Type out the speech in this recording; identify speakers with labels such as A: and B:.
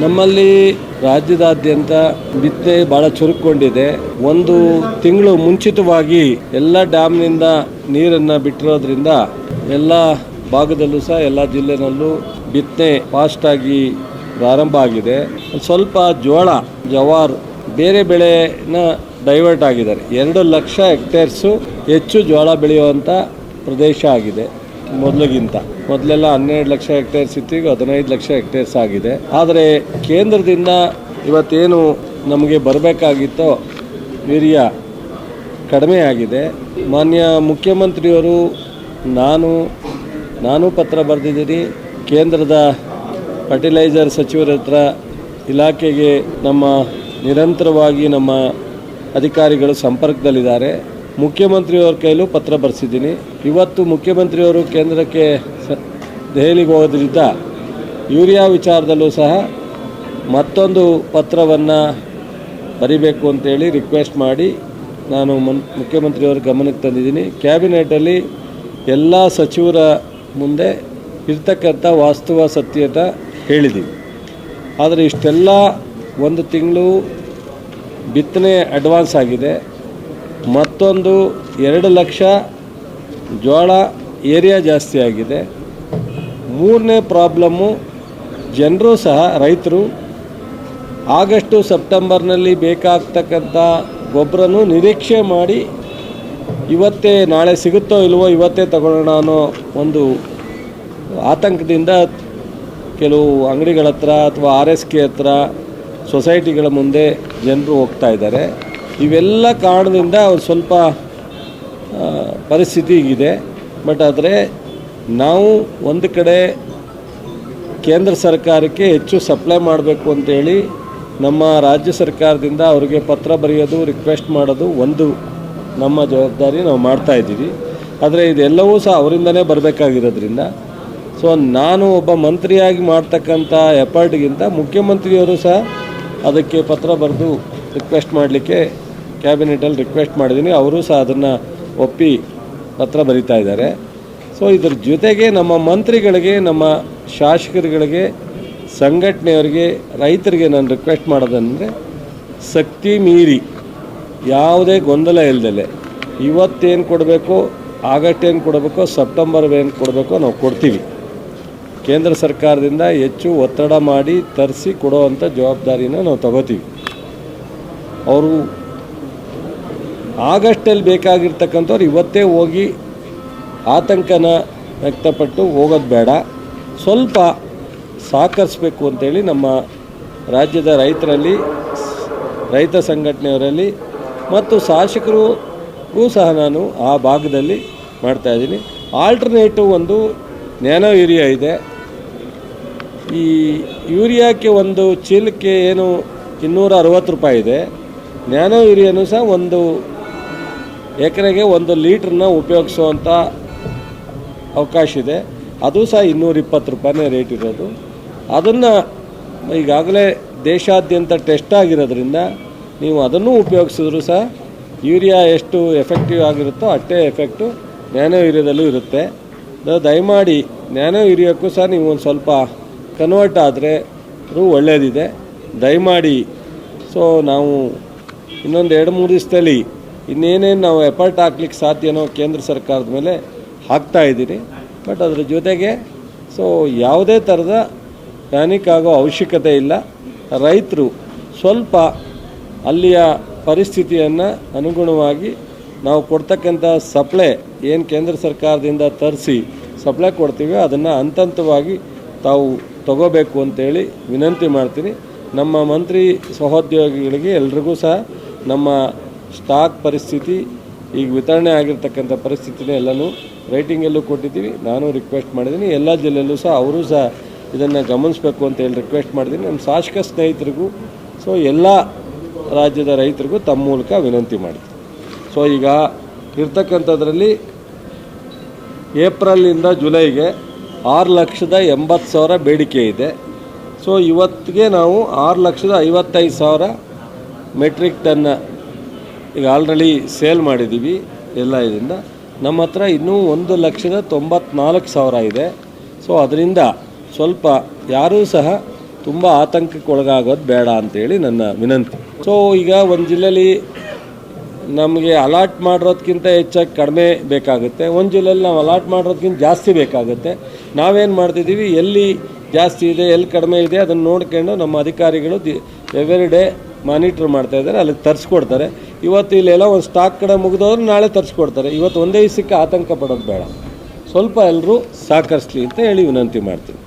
A: ನಮ್ಮಲ್ಲಿ ರಾಜ್ಯದಾದ್ಯಂತ ಬಿತ್ತನೆ ಬಹಳ ಚುರುಕೊಂಡಿದೆ ಒಂದು ತಿಂಗಳು ಮುಂಚಿತವಾಗಿ ಎಲ್ಲ ಡ್ಯಾಮ್ನಿಂದ ನೀರನ್ನು ಬಿಟ್ಟಿರೋದ್ರಿಂದ ಎಲ್ಲ ಭಾಗದಲ್ಲೂ ಸಹ ಎಲ್ಲ ಜಿಲ್ಲೆನಲ್ಲೂ ಬಿತ್ತನೆ ಫಾಸ್ಟಾಗಿ ಪ್ರಾರಂಭ ಆಗಿದೆ. ಸ್ವಲ್ಪ ಜೋಳ, ಜವಾರ್ ಬೇರೆ ಬೆಳೆನ ಡೈವರ್ಟ್ ಆಗಿದ್ದಾರೆ. ಎರಡು ಲಕ್ಷ ಹೆಕ್ಟೇರ್ಸು ಹೆಚ್ಚು ಜೋಳ ಬೆಳೆಯುವಂಥ ಪ್ರದೇಶ ಆಗಿದೆ. ಮೊದಲಿಗಿಂತ. ಮೊದಲೆಲ್ಲ ಹನ್ನೆರಡು ಲಕ್ಷ ಹೆಕ್ಟೇರ್ಸ್ ಇತ್ತು, ಈಗ ಹದಿನೈದು ಲಕ್ಷ ಹೆಕ್ಟೇರ್ಸ್ ಆಗಿದೆ. ಆದರೆ ಕೇಂದ್ರದಿಂದ ಇವತ್ತೇನು ನಮಗೆ ಬರಬೇಕಾಗಿತ್ತೋ ವೀರ್ಯ ಕಡಿಮೆ ಆಗಿದೆ. ಮಾನ್ಯ ಮುಖ್ಯಮಂತ್ರಿಯವರು, ನಾನು ನಾನು ಪತ್ರ ಬರೆದಿದ್ದೀನಿ. ಕೇಂದ್ರದ ಫರ್ಟಿಲೈಸರ್ ಸಚಿವರ ಹತ್ರ ಇಲಾಖೆಗೆ ನಮ್ಮ ನಿರಂತರವಾಗಿ ನಮ್ಮ ಅಧಿಕಾರಿಗಳು ಸಂಪರ್ಕದಲ್ಲಿದ್ದಾರೆ. ಮುಖ್ಯಮಂತ್ರಿಯವ್ರ ಕೈಲೂ ಪತ್ರ ಬರೆಸಿದ್ದೀನಿ. ಇವತ್ತು ಮುಖ್ಯಮಂತ್ರಿಯವರು ಕೇಂದ್ರಕ್ಕೆ ಸ, ದೆಹಲಿಗೆ ಹೋಗೋದ್ರಿಂದ ಯೂರಿಯಾ ವಿಚಾರದಲ್ಲೂ ಸಹ ಮತ್ತೊಂದು ಪತ್ರವನ್ನು ಬರಿಬೇಕು ಅಂತೇಳಿ ರಿಕ್ವೆಸ್ಟ್ ಮಾಡಿ ನಾನು ಮುನ್, ಮುಖ್ಯಮಂತ್ರಿಯವರ ಗಮನಕ್ಕೆ ತಂದಿದ್ದೀನಿ. ಕ್ಯಾಬಿನೆಟಲ್ಲಿ ಎಲ್ಲ ಸಚಿವರ ಮುಂದೆ ಇರ್ತಕ್ಕಂಥ ವಾಸ್ತವ ಸತ್ಯತ ಹೇಳಿದ್ದೀವಿ ಆದರೆ ಇಷ್ಟೆಲ್ಲ ಒಂದು ತಿಂಗಳು ಬಿತ್ತನೆ ಅಡ್ವಾನ್ಸ್ ಆಗಿದೆ. ಮತ್ತೊಂದು ಎರಡು ಲಕ್ಷ ಜೋಳ ಏರಿಯಾ ಜಾಸ್ತಿ ಆಗಿದೆ. ಮೂರನೇ ಪ್ರಾಬ್ಲಮ್ಮು ಜನರು ಸಹ ರೈತರು. ಆಗಸ್ಟು ಸೆಪ್ಟೆಂಬರ್ನಲ್ಲಿ ಬೇಕಾಗ್ತಕ್ಕಂಥ ಗೊಬ್ಬರನೂ ನಿರೀಕ್ಷೆ ಮಾಡಿ ಇವತ್ತೇ ನಾಳೆ ಸಿಗುತ್ತೋ ಇಲ್ವೋ ಇವತ್ತೇ ತಗೊಳ್ಳೋಣ ಅನ್ನೋ ಒಂದು ಆತಂಕದಿಂದ ಕೆಲವು ಅಂಗಡಿಗಳ ಹತ್ರ ಅಥವಾ ಆರ್ ಎಸ್ ಕೆ ಹತ್ರ ಸೊಸೈಟಿಗಳ ಮುಂದೆ ಜನರು ಹೋಗ್ತಾ ಇದ್ದಾರೆ. ಇವೆಲ್ಲ ಕಾರಣದಿಂದ ಅವ್ರು ಸ್ವಲ್ಪ ಪರಿಸ್ಥಿತಿ ಇದೆ ಬಟ್ ಆದರೆ ನಾವು ಒಂದು ಕಡೆ ಕೇಂದ್ರ ಸರ್ಕಾರಕ್ಕೆ ಹೆಚ್ಚು ಸಪ್ಲೈ ಮಾಡಬೇಕು ಅಂತೇಳಿ ನಮ್ಮ ರಾಜ್ಯ ಸರ್ಕಾರದಿಂದ ಅವರಿಗೆ ಪತ್ರ ಬರೆಯೋದು, ರಿಕ್ವೆಸ್ಟ್ ಮಾಡೋದು ಒಂದು ನಮ್ಮ ಜವಾಬ್ದಾರಿ ನಾವು ಮಾಡ್ತಾ ಇದ್ದೀವಿ. ಆದರೆ ಇದೆಲ್ಲವೂ ಸಹ ಅವರಿಂದನೇ ಬರಬೇಕಾಗಿರೋದ್ರಿಂದ. ಸೊ ನಾನು ಒಬ್ಬ ಮಂತ್ರಿಯಾಗಿ ಮಾಡ್ತಕ್ಕಂಥ ಎಫರ್ಟ್ಗಿಂತ ಮುಖ್ಯಮಂತ್ರಿಯವರು ಸಹ ಅದಕ್ಕೆ ಪತ್ರ ಬರೆದು ರಿಕ್ವೆಸ್ಟ್ ಮಾಡಲಿಕ್ಕೆ ಕ್ಯಾಬಿನೆಟಲ್ಲಿ ರಿಕ್ವೆಸ್ಟ್ ಮಾಡಿದ್ದೀನಿ. ಅವರು ಸಹ ಅದನ್ನು ಒಪ್ಪಿ ಪತ್ರ ಬರಿತಾ ಇದ್ದಾರೆ. ಸೊ ಇದ್ರ ಜೊತೆಗೆ ನಮ್ಮ ಮಂತ್ರಿಗಳಿಗೆ, ನಮ್ಮ ಶಾಸಕರುಗಳಿಗೆ, ಸಂಘಟನೆಯವರಿಗೆ, ರೈತರಿಗೆ ನಾನು ರಿಕ್ವೆಸ್ಟ್ ಮಾಡೋದಂದರೆ, ಶಕ್ತಿ ಮೀರಿ, ಯಾವುದೇ ಗೊಂದಲ ಇಲ್ದಲೆ, ಇವತ್ತೇನು ಕೊಡಬೇಕು ಆಗಸ್ಟ್ ಏನು ಕೊಡಬೇಕು ಸೆಪ್ಟೆಂಬರ್ ಏನು ಕೊಡಬೇಕು ನಾವು ಕೊಡ್ತೀವಿ. ಕೇಂದ್ರ ಸರ್ಕಾರದಿಂದ ಹೆಚ್ಚು ಒತ್ತಡ ಮಾಡಿ ತರಿಸಿ ಕೊಡೋವಂಥ ಜವಾಬ್ದಾರಿನ ನಾವು ತಗೋತೀವಿ. ಅವರು ಆಗಸ್ಟಲ್ಲಿ ಬೇಕಾಗಿರ್ತಕ್ಕಂಥವ್ರು ಇವತ್ತೇ ಹೋಗಿ ಆತಂಕನ ವ್ಯಕ್ತಪಟ್ಟು ಹೋಗೋದು ಬೇಡ. ಸ್ವಲ್ಪ ಸಹಕರಿಸ್ಬೇಕು ಅಂತೇಳಿ ನಮ್ಮ ರಾಜ್ಯದ ರೈತರಲ್ಲಿ, ರೈತ ಸಂಘಟನೆಯವರಲ್ಲಿ ಮತ್ತು ಶಾಸಕರಿಗೂ ಸಹ ನಾನು ಆ ಭಾಗದಲ್ಲಿ ಮಾಡ್ತಾಯಿದ್ದೀನಿ ಆಲ್ಟರ್ನೇಟಿವ್ ಒಂದು ನ್ಯಾನೋ ಯೂರಿಯಾ ಇದೆ. ಈ ಯೂರಿಯಾಕ್ಕೆ ಒಂದು ಚೀಲಕ್ಕೆ ಏನು ಇನ್ನೂರ ಅರವತ್ತು ರೂಪಾಯಿ ಇದೆ. ನ್ಯಾನೋ ಯೂರಿಯಾನು ಸಹ ಒಂದು ಎಕರೆಗೆ ಒಂದು ಲೀಟ್ರನ್ನ ಉಪಯೋಗಿಸುವಂಥ ಅವಕಾಶ ಇದೆ. ಅದು ಸಹ ಇನ್ನೂರ ಇಪ್ಪತ್ತು ರೂಪಾಯಿನೇ ರೇಟ್ ಇರೋದು. ಅದನ್ನು ಈಗಾಗಲೇ ದೇಶಾದ್ಯಂತ ಟೆಸ್ಟ್ ಆಗಿರೋದ್ರಿಂದ ನೀವು ಅದನ್ನು ಉಪಯೋಗಿಸಿದ್ರು ಸಹ ಯೂರಿಯಾ ಎಷ್ಟು ಎಫೆಕ್ಟಿವ್ ಆಗಿರುತ್ತೋ ಅಷ್ಟೇ ಎಫೆಕ್ಟು ನ್ಯಾನೋ ಯೂರಿಯಾದಲ್ಲೂ ಇರುತ್ತೆ. ದಯಮಾಡಿ ನ್ಯಾನೋ ಯೂರಿಯಾಕ್ಕೂ ಸಹ ನೀವು ಒಂದು ಸ್ವಲ್ಪ ಕನ್ವರ್ಟ್ ಆದರೆ ಒಳ್ಳೆಯದಿದೆ ದಯಮಾಡಿ. ಸೊ ನಾವು ಇನ್ನೊಂದು ಎರಡು, ಮೂರು ದಿವಸದಲ್ಲಿ ಇನ್ನೇನೇನು ನಾವು ಎಫರ್ಟ್ ಹಾಕ್ಲಿಕ್ಕೆ ಸಾಧ್ಯನೋ ಕೇಂದ್ರ ಸರ್ಕಾರದ ಮೇಲೆ ಹಾಕ್ತಾ ಇದ್ದೀನಿ. ಬಟ್ ಅದರ ಜೊತೆಗೆ ಸೊ ಯಾವುದೇ ಥರದ ಪ್ಯಾನಿಕ್ ಆಗೋ ಅವಶ್ಯಕತೆ ಇಲ್ಲ. ರೈತರು ಸ್ವಲ್ಪ ಅಲ್ಲಿಯ ಪರಿಸ್ಥಿತಿಯನ್ನು ಅನುಗುಣವಾಗಿ ನಾವು ಕೊಡ್ತಕ್ಕಂಥ ಸಪ್ಲೈ ಏನು ಕೇಂದ್ರ ಸರ್ಕಾರದಿಂದ ತರಿಸಿ ಸಪ್ಲೈ ಕೊಡ್ತೀವಿ ಅದನ್ನು ಹಂತ ಹಂತವಾಗಿ ತಾವು ತಗೋಬೇಕು ಅಂತೇಳಿ ವಿನಂತಿ ಮಾಡ್ತೀನಿ. ನಮ್ಮ ಮಂತ್ರಿ ಸಹೋದ್ಯೋಗಿಗಳಿಗೆ ಎಲ್ರಿಗೂ ಸಹ ನಮ್ಮ ಸ್ಟಾಕ್ ಪರಿಸ್ಥಿತಿ, ಈಗ ವಿತರಣೆ ಆಗಿರ್ತಕ್ಕಂಥ ಪರಿಸ್ಥಿತಿನೇ ಎಲ್ಲನೂ ರೈಟಿಂಗಲ್ಲೂ ಕೊಟ್ಟಿದ್ದೀವಿ. ನಾನು ರಿಕ್ವೆಸ್ಟ್ ಮಾಡಿದ್ದೀನಿ. ಎಲ್ಲ ಜಿಲ್ಲೆಯಲ್ಲೂ ಸಹ ಅವರು ಸಹ ಇದನ್ನು ಗಮನಿಸಬೇಕು ಅಂತೇಳಿ ರಿಕ್ವೆಸ್ಟ್ ಮಾಡಿದ್ದೀನಿ. ನಮ್ಮ ಶಾಸಕ ಸ್ನೇಹಿತರಿಗೂ, ಸೊ ಎಲ್ಲ ರಾಜ್ಯದ ರೈತರಿಗೂ ತಮ್ಮ ಮೂಲಕ ವಿನಂತಿ ಮಾಡಿದೆ ಸೊ ಈಗ ಇರ್ತಕ್ಕಂಥದ್ರಲ್ಲಿ ಏಪ್ರಿಲಿಂದ ಜುಲೈಗೆ ಆರು ಲಕ್ಷದ ಎಂಬತ್ತು ಸಾವಿರ ಬೇಡಿಕೆ ಇದೆ. ಸೊ ಇವತ್ತಿಗೆ ನಾವು ಆರು ಲಕ್ಷದ ಐವತ್ತೈದು ಸಾವಿರ ಮೆಟ್ರಿಕ್ ಟನ್ನ ಈಗ ಆಲ್ರೆಡಿ ಸೇಲ್ ಮಾಡಿದ್ದೀವಿ ಎಲ್ಲ ಇದರಿಂದ. ನಮ್ಮ ಹತ್ರ ಇನ್ನೂ ಒಂದು ಲಕ್ಷದ ತೊಂಬತ್ನಾಲ್ಕು ಸಾವಿರ ಇದೆ. ಸೊ ಅದರಿಂದ ಸ್ವಲ್ಪ ಯಾರೂ ಸಹ ತುಂಬ ಆತಂಕಕ್ಕೆ ಒಳಗಾಗೋದು ಬೇಡ ಅಂತೇಳಿ ನನ್ನ ವಿನಂತಿ. ಸೊ ಈಗ ಒಂದು ಜಿಲ್ಲೆಯಲ್ಲಿ ನಮಗೆ ಅಲಾಟ್ ಮಾಡಿರೋದಕ್ಕಿಂತ ಹೆಚ್ಚಾಗಿ ಕಡಿಮೆ ಬೇಕಾಗುತ್ತೆ. ಒಂದು ಜಿಲ್ಲೆಯಲ್ಲಿ ನಾವು ಅಲಾಟ್ ಮಾಡಿರೋದಕ್ಕಿಂತ ಜಾಸ್ತಿ ಬೇಕಾಗುತ್ತೆ. ನಾವೇನು ಮಾಡ್ತಿದ್ದೀವಿ ಎಲ್ಲಿ ಜಾಸ್ತಿ ಇದೆ, ಎಲ್ಲಿ ಕಡಿಮೆ ಇದೆ ಅದನ್ನು ನೋಡ್ಕೊಂಡು ನಮ್ಮ ಅಧಿಕಾರಿಗಳು ದಿ ಎವ್ರಿ ಡೇ ಮಾನಿಟ್ರ್ ಮಾಡ್ತಾಯಿದ್ದಾರೆ ಅಲ್ಲಿಗೆ ತರಿಸ್ಕೊಡ್ತಾರೆ. ಇವತ್ತು ಇಲ್ಲೆಲ್ಲ ಒಂದು ಸ್ಟಾಕ್ ಕಡೆ ಮುಗಿದವ್ರು ನಾಳೆ ತರಿಸ್ಕೊಡ್ತಾರೆ. ಇವತ್ತು ಒಂದೇ ದಿವಸಕ್ಕೆ ಆತಂಕ ಪಡೋದು ಬೇಡ. ಸ್ವಲ್ಪ ಎಲ್ಲರೂ ಸಹಕರಿಸ್ಲಿ ಅಂತ ಹೇಳಿ ವಿನಂತಿ ಮಾಡ್ತೀನಿ.